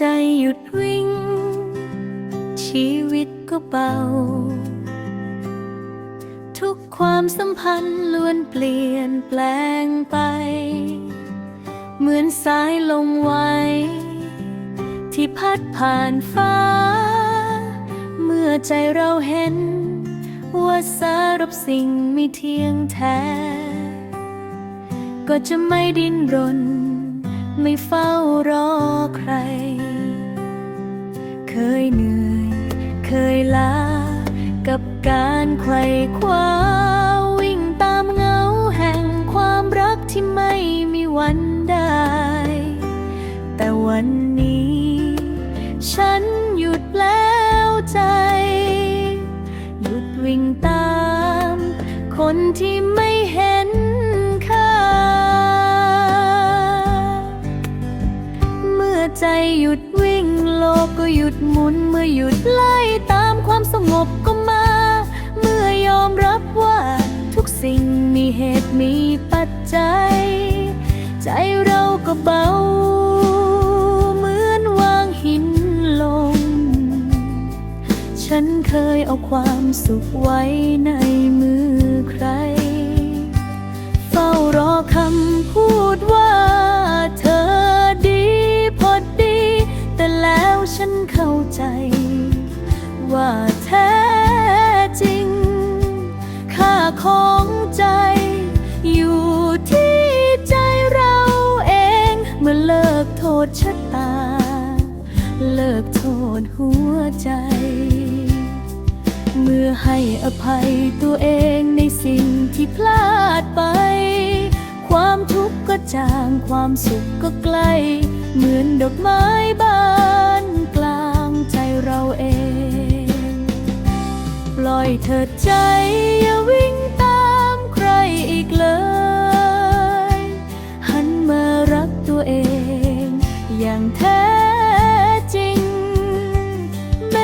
ใจหยุดวิ่ง ชีวิตก็เบา ทุกความสัมพันธ์ล้วนเปลี่ยนแปลงไป เหมือนสายลมไว้ ที่พัดผ่านฟ้า เมื่อใจเราเห็น ว่าสารบสิ่งไม่เที่ยงแท้ ก็จะไม่ดิ้นรน ไม่เฝ้ารอใคร เคยเหนื่อย เคยล้า กับการไขว่คว้า วิ่งตามเงาแห่งความรักที่ไม่มีวันได้ แต่วันนี้ ฉันหยุดแล้วใจ หยุดวิ่ง หยุดหมุนเมื่อหยุดไล่ตามความสงบก็มา เมื่อยอมรับว่าทุกสิ่งมีเหตุมีปัจจัย ใจเราก็เบา เหมือนวางหินลง ฉันเคยเอาความสุขไว้ในมือ ว่าแท้จริง ค่าของใจอยู่ที่ใจเราเอง เมื่อเลิกโทษชะตา เลิกโทษหัวใจ เมื่อให้อภัยตัวเองในสิ่งที่พลาดไป ความทุกข์ก็จางความสุขก็ใกล้ เหมือนดอกไม้บานกลางใจเราเอง เถิดใจอย่าวิ่งตามใครอีกเลย หันมารักตัวเอง อย่างแท้จริง เม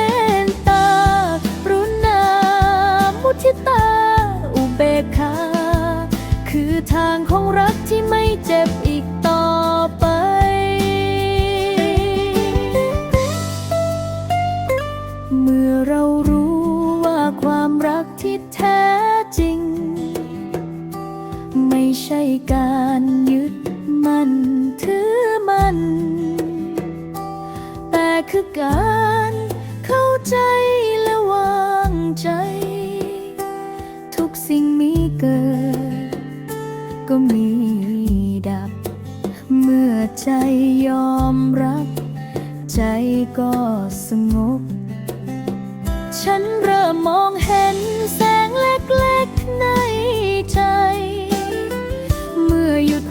ตตากรุณา มุทิตา อุเบกขา คือทางของรักที่ไม่เจ็บอีก จริง ไม่ใช่การยึดมั่นถือมั่นแต่คือการเข้าใจและวางใจ ทุกสิ่งมีเกิด ก็มีดับ เมื่อใจยอมรับ ใจก็สงบ ฉันเริ่มมอง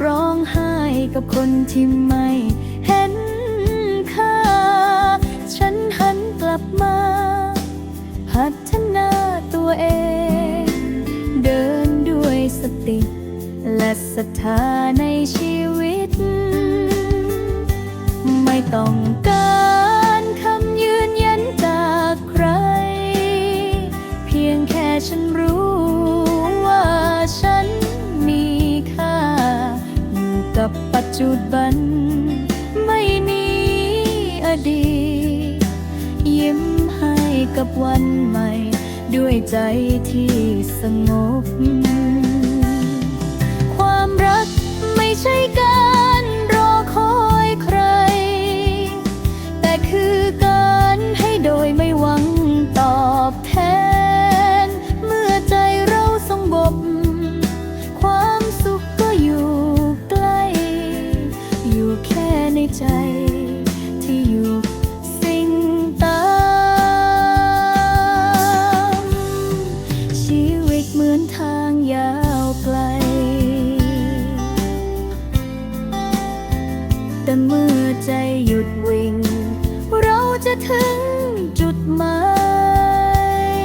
ร้องไห้กับคนที่ไม่เห็นค่า ฉันหันกลับมา พัฒนาตัวเอง เดินด้วยสติ และศรัทธาในชีวิต ไม่ต้องการ จจุบัน ไม่หนีอดีต ยิ้มให้กับวันใหม่ ด้วยใจที่สงบ ความรักไม่ใช่ก แต่เมื่อใจหยุดวิ่ง เราจะถึงจุดหมาย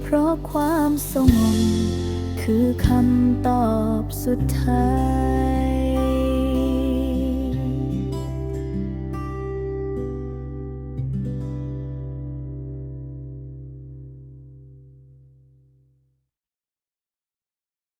เพราะความสงบคือคำตอบสุดท้าย